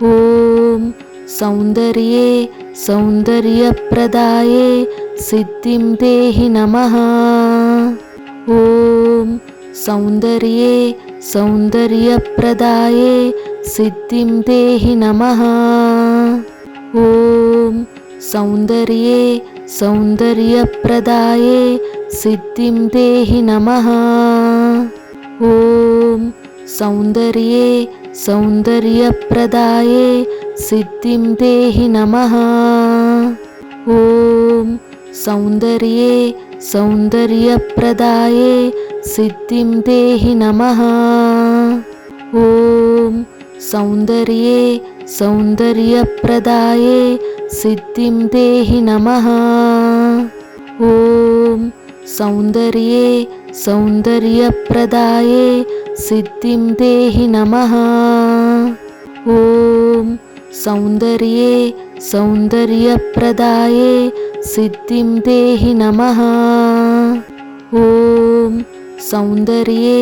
ఓం సౌందర్యే సౌందర్యప్రదాయే సిద్ధిం దేహి నమ. ఓం సౌందర్యే సౌందర్యప్రదాయే సిద్ధిం దేహి నమ. ఓం సౌందర్యే సౌందర్యప్రదాయే సిద్ధిం దేహి నమ. ఓం సౌందర్యే సౌందర్యప్రదాయే సిద్ధిం దేహి నమ. ఓం సౌందర్యే సౌందర్యప్రదాయే సిద్ధిం దేహి నమ. ఓం సౌందర్యే సౌందర్యప్రదాయే సిద్ధిం దేహి నమ. ఓం సౌందర్యే సౌందర్యప్రదాయే సిద్ధిం దేహి నమ. ఓం సౌందర్యే సౌందర్యప్రదాయే సిద్ధిం దేహి నమ. ఓం సౌందర్యే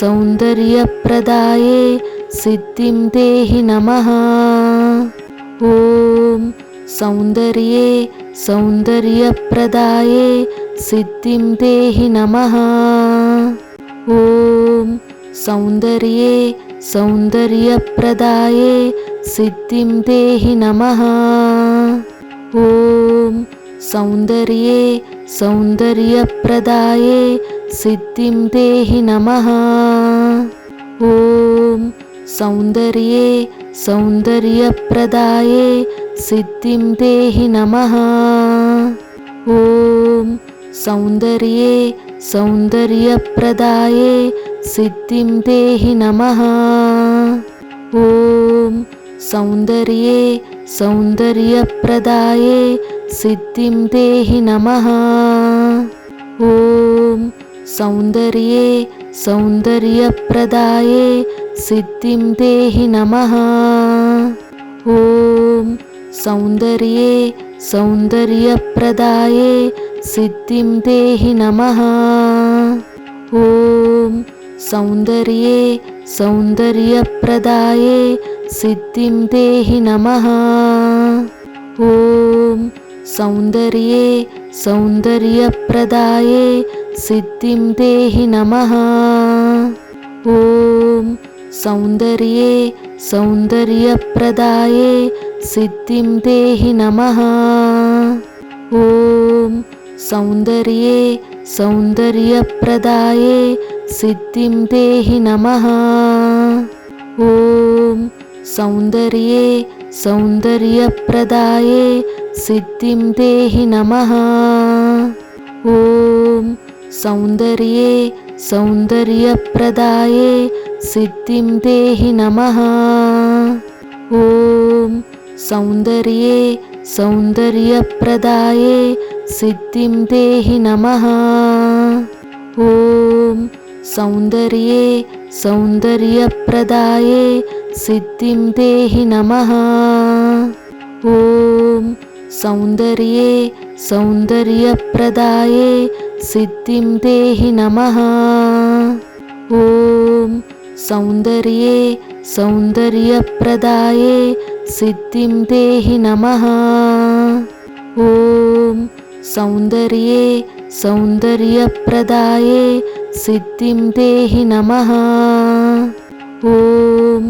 సౌందర్యప్రదాయే సిద్ధిం దేహి నమ. ఓం సౌందర్యే సౌందర్యప్రదాయే సిద్ధిం దేహి నమ. ఓం సౌందర్యే సౌందర్యప్రదాయే సిద్ధిం దేహి నమ. ఓం సౌందర్యే సౌందర్యప్రదాయే సిద్ధిం దేహి నమ. ఓం సౌందర్యే సౌందర్యప్రదాయే सिद्धिं देहि नमः ॐ सौन्दर्ये सौन्दर्यप्रदाये सिद्धिं देहि नमः ॐ सौन्दर्ये सौन्दर्यप्रदाये सिद्धिं देहि नमः ॐ सौन्दर्ये सौन्दर्यप्रदाये सिद्धिं देहि नमः ॐ సౌందర్యే సౌందర్యప్రదాయే సిద్ధిం దేహి నమ. ఓం సౌందర్యే సౌందర్యప్రదాయే సిద్ధిం దేహి నమ. ఓం సౌందర్యే సౌందర్యప్రదాయే సిద్ధిం దేహి నమ. ఓం సౌందర్యే సౌందర్యప్రదాయే సిద్ధిం దేహి నమ. ఓం సౌందర్యే సౌందర్యప్రదాయే సిద్ధిం దేహి నమ. ఓం సౌందర్యే సౌందర్యప్రదాయే సిద్ధిం దేహి నమ. ఓం సౌందర్యే సౌందర్యప్రదాయే సిద్ధిం దేహి నమ. ఓం సౌందర్యే సౌందర్యప్రదాయే సిద్ధిం దేహి నమ. ఓం సౌందర్యే సౌందర్యప్రదాయే సిద్ధిం దేహి నమ. ఓం సౌందర్యే సౌందర్యప్రదాయే సిద్ధిం దేహి నమ. ఓం సౌందర్యే సౌందర్యప్రదాయే సిద్ధిం దేహి నమ. ఓం సౌందర్యే సౌందర్యప్రదాయే సిద్ధిం దేహి నమ. ఓం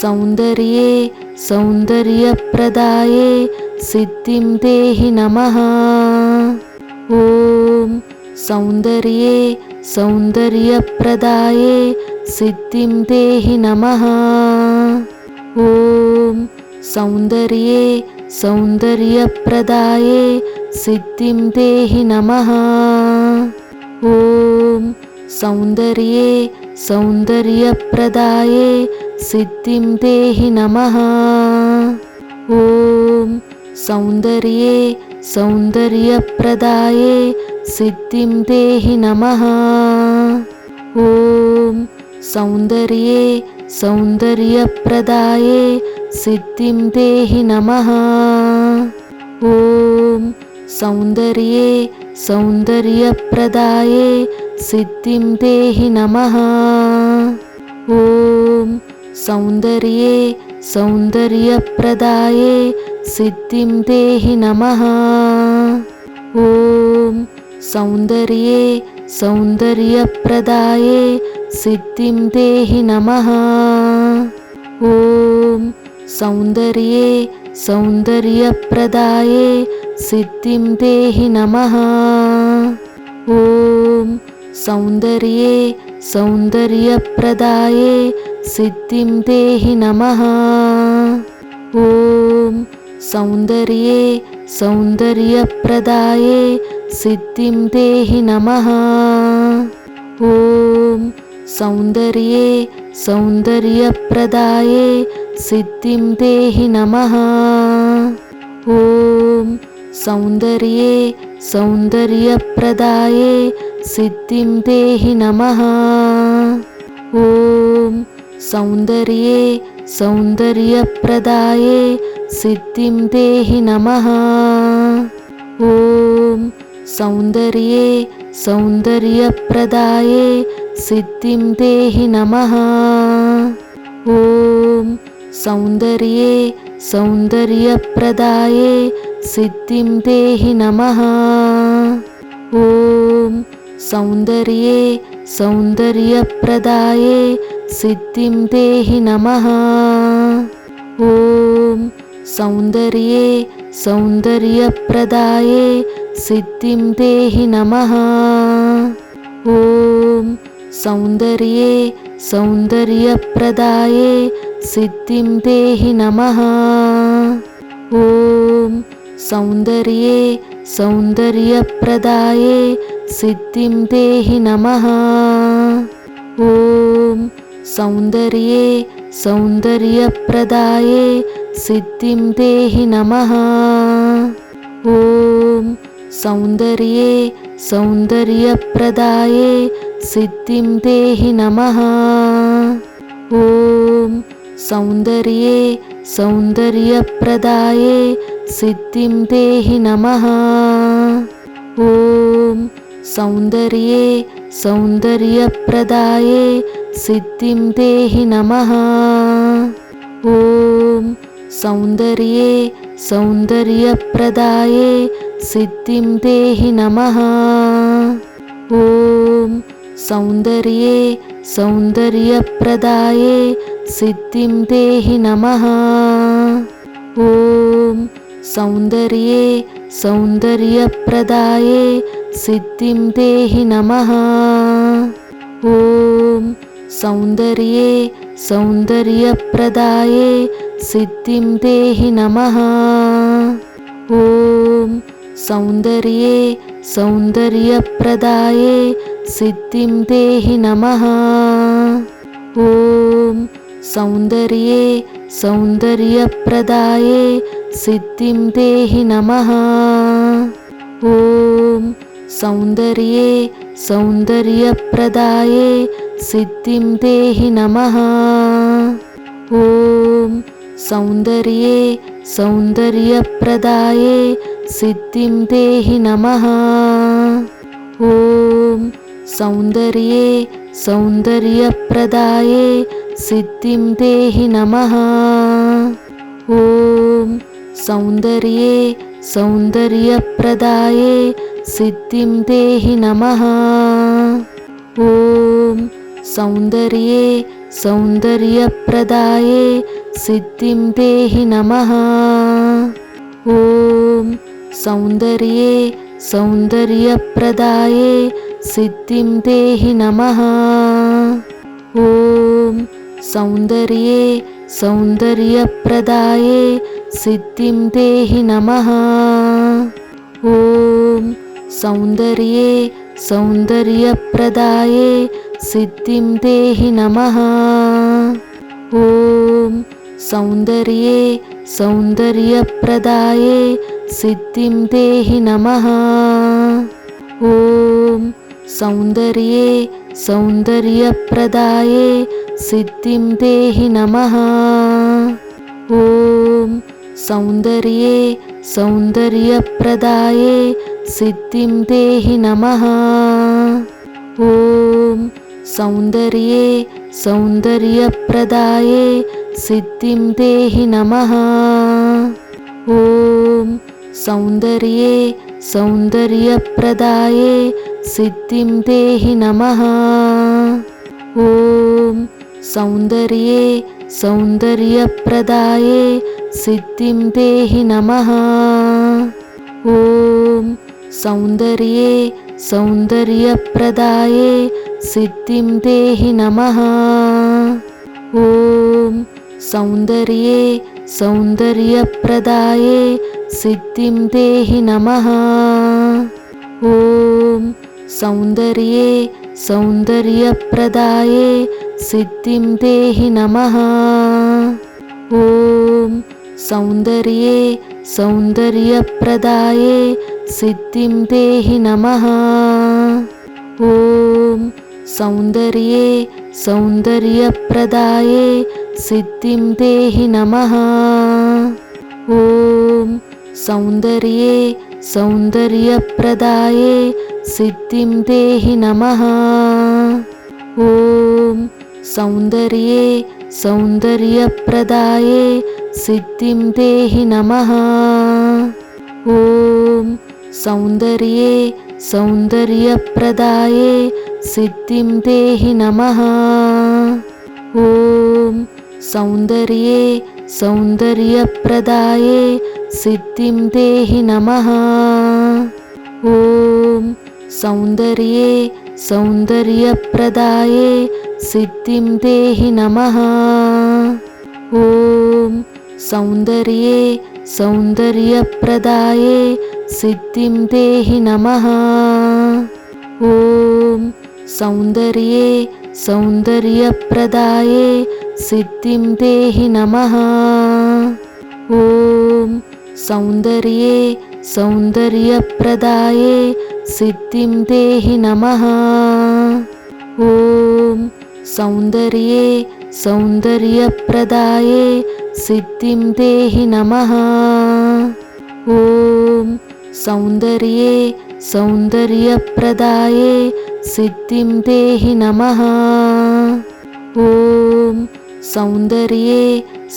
సౌందర్యే సౌందర్యప్రదాయే సిద్ధిం దేహి నమ. ఓం సౌందర్యే సౌందర్యప్రదాయే సిద్ధిం దేహి నమ. ఓం సౌందర్యే సౌందర్యప్రదాయే సిద్ధిం దేహి నమ. ఓం సౌందర్యే సౌందర్యప్రదాయే సిద్ధిం దేహి నమ. ఓం సౌందర్యే సౌందర్యప్రదాయే సిద్ధిం దేహి నమ. ఓం సౌందర్యే సౌందర్యప్రదాయే సిద్ధిం దేహి నమ. ఓం సౌందర్యే సౌందర్యప్రదాయే సిద్ధిం దేహి నమ. ఓం సౌందర్యే సౌందర్యప్రదాయే సిద్ధిం దేహి నమ. ఓం సౌందర్యే సౌందర్యప్రదాయే సిద్ధిం దేహి నమ. ఓం సౌందర్యే సౌందర్యప్రదాయే సిద్ధిం దేహి నమ. ఓం సౌందర్యే సౌందర్యప్రదాయే సిద్ధిం దేహి నమ. ఓం సౌందర్యే సౌందర్యప్రదాయే సిద్ధిం దేహి నమ. ఓం సౌందర్యే సౌందర్యప్రదాయే సిద్ధిం దేహి నమ. ఓం సౌందర్యే సౌందర్యప్రదాయే సిద్ధిం దేహి నమ. ఓం సౌందర్యే సౌందర్యప్రదాయే సిద్ధిం దేహి నమ. ఓం సౌందర్యే సౌందర్యప్రదాయే సిద్ధిం దేహి నమ. ఓం సౌందర్యే సౌందర్యప్రదాయే సిద్ధిం దేహి నమ. ఓం సౌందర్యే సౌందర్యప్రదాయే సిద్ధిం దేహి నమ. ఓం సౌందర్యే సౌందర్యప్రదాయే सिद्धिं देहि नमः ॐ सौन्दर्ये सौन्दर्यप्रदाये सिद्धिं देहि नमः ॐ सौन्दर्ये सौन्दर्यप्रदाये सिद्धिं देहि नमः ॐ सौन्दर्ये सौन्दर्यप्रदाये सिद्धिं देहि नमः ॐ సౌందర్యే సౌందర్యప్రదాయే సిద్ధిం దేహి నమ. ఓం సౌందర్యే సౌందర్యప్రదాయే సిద్ధిం దేహి నమ. ఓం సౌందర్యే సౌందర్యప్రదాయే సిద్ధిం దేహి నమ. ఓం సౌందర్యే సౌందర్యప్రదాయే सिद्धिं देहि नमः ॐ सौन्दर्ये सौन्दर्यप्रदाये सिद्धिं देहि नमः ॐ सौन्दर्ये सौन्दर्यप्रदाये सिद्धिं देहि नमः ॐ सौन्दर्ये सौन्दर्यप्रदाये सिद्धिं देहि नमः ॐ సౌందర్యే సౌందర్యప్రదాయే సిద్ధిం దేహి నమ. ఓం సౌందర్యే సౌందర్యప్రదాయే సిద్ధిం దేహి నమ. ఓం సౌందర్యే సౌందర్యప్రదాయే సిద్ధిం దేహి నమ. ఓం సౌందర్యే సౌందర్యప్రదాయే సిద్ధిం దేహి నమ. ఓం సౌందర్యే సౌందర్యప్రదాయే సిద్ధిం దేహి నమ. ఓం సౌందర్యే సౌందర్యప్రదాయే సిద్ధిం దేహి నమ. ఓం సౌందర్యే సౌందర్యప్రదాయే సిద్ధిం దేహి నమ. ఓం సౌందర్యే సౌందర్యప్రదాయే సిద్ధిం దేహి నమ. ఓం సౌందర్యే సౌందర్యప్రదాయే సిద్ధిం దేహి నమ. ఓం సౌందర్యే సౌందర్యప్రదాయే సిద్ధిం దేహి నమ. ఓం సౌందర్యే సౌందర్యప్రదాయే సిద్ధిం దేహి నమ. ఓం సౌందర్యే సౌందర్యప్రదాయే సిద్ధిం దేహి నమ. ఓం సౌందర్యే సౌందర్యప్రదాయే सिद्धिं देहि नमः ॐ सौन्दर्ये सौन्दर्यप्रदाये सिद्धिं देहि नमः ॐ सौन्दर्ये सौन्दर्यप्रदाये सिद्धिं देहि नमः ॐ सौन्दर्ये सौन्दर्यप्रदाये सिद्धिं देहि नमः ॐ సౌందర్యే సౌందర్యప్రదాయే సిద్ధిం దేహి నమ. ఓం సౌందర్యే సౌందర్యప్రదాయే సిద్ధిం దేహి నమ. ఓం సౌందర్యే సౌందర్యప్రదాయే సిద్ధిం దేహి నమ. ఓం సౌందర్యే సౌందర్యప్రదాయే సిద్ధిం దేహి నమ. ఓం సౌందర్యే సౌందర్యప్రదాయే సిద్ధిం దేహి నమ. ఓం సౌందర్యే సౌందర్యప్రదాయే సిద్ధిం దేహి నమ. ఓం సౌందర్యే సౌందర్యప్రదాయే సిద్ధిం దేహి నమ. ఓం సౌందర్యే సౌందర్యప్రదాయే సిద్ధిం దేహి నమ. ఓం సౌందర్యే సౌందర్యప్రదాయే సిద్ధిం దేహి నమ. ఓం సౌందర్యే సౌందర్యప్రదాయే సిద్ధిం దేహి నమ. ఓం సౌందర్యే సౌందర్యప్రదాయే సిద్ధిం దేహి నమ. ఓం సౌందర్యే సౌందర్యప్రదాయే సిద్ధిం దేహి నమ. ఓం సౌందర్యే సౌందర్యప్రదాయే సిద్ధిం దేహి నమ. ఓం సౌందర్యే సౌందర్యప్రదాయే సిద్ధిం దేహి నమ. ఓం సౌందర్యే సౌందర్యప్రదాయే సిద్ధిం దేహి నమ. ఓం సౌందర్యే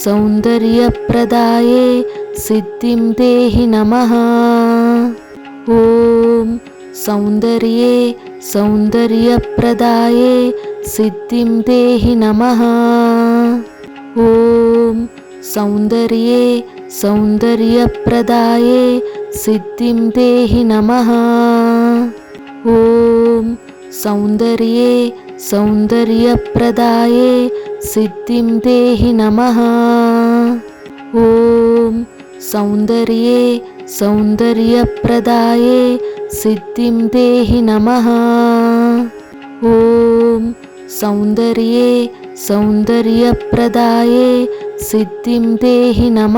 సౌందర్యప్రదాయే సిద్ధిం దేహి నమ. ఓం సౌందర్యే సౌందర్యప్రదాయే సిద్ధిం దేహి నమ. ఓం సౌందర్యే సౌందర్యప్రదాయే సిద్ధిం దేహి నమ. ఓం సౌందర్యే సౌందర్యప్రదాయే సిద్ధిం దేహి నమ. ఓం సౌందర్యే సౌందర్యప్రదాయే సిద్ధిం దేహి నమ. ఓం సౌందర్యే సౌందర్యప్రదాయే సిద్ధిం దేహి నమ.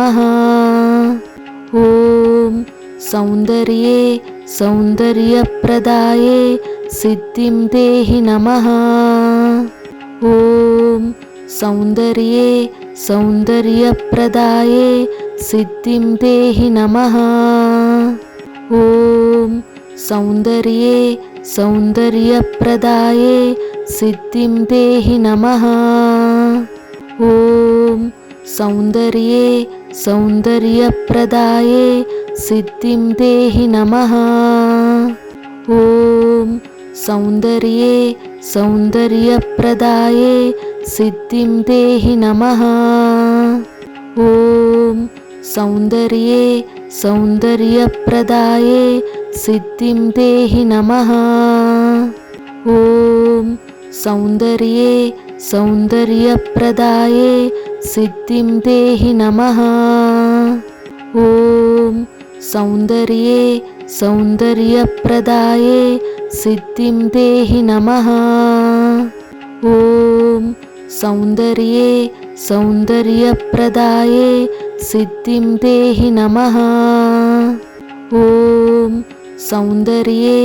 ఓం సౌందర్యే సౌందర్యప్రదాయే సిద్ధిం దేహి నమ. ఓం సౌందర్యే సౌందర్యప్రదాయే సిద్ధిం దేహి నమ. ఓం సౌందర్యే సౌందర్యప్రదాయే సిద్ధిం దేహి నమ. ఓం సౌందర్యే సౌందర్యప్రదాయే సిద్ధిం దేహి నమ. ఓం సౌందర్యే సౌందర్యప్రదాయే సిద్ధిం దేహి నమ. ఓం సౌందర్యే సౌందర్యప్రదాయే సిద్ధిం దేహి నమ. ఓం సౌందర్యే సౌందర్యప్రదాయే సిద్ధిం దేహి నమ. ఓం సౌందర్యే సౌందర్యప్రదాయే సిద్ధిం దేహి నమ. ఓం సౌందర్యే సౌందర్యప్రదాయే సిద్ధిం దేహి నమ. ఓం సౌందర్యే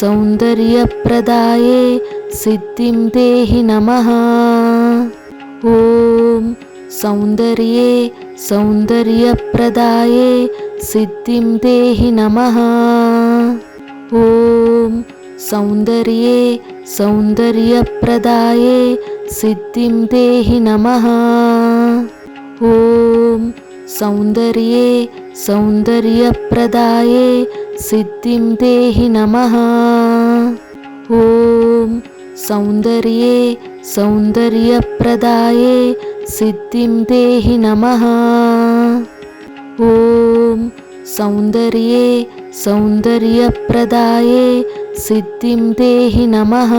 సౌందర్యప్రదాయే సిద్ధిం దేహి నమ. ఓం సౌందర్యే సౌందర్యప్రదాయే సిద్ధిం దేహి నమ. ఓం సౌందర్యే సౌందర్యప్రదాయే సిద్ధిం దేహి నమ. ఓం సౌందర్యే సౌందర్యప్రదాయే సిద్ధిం దేహి నమ. ఓం सौन्दर्ये सौन्दर्यप्रदाये सिद्धिं देहि नमः। ॐ सौन्दर्ये सौन्दर्यप्रदाये सिद्धिं देहि नमः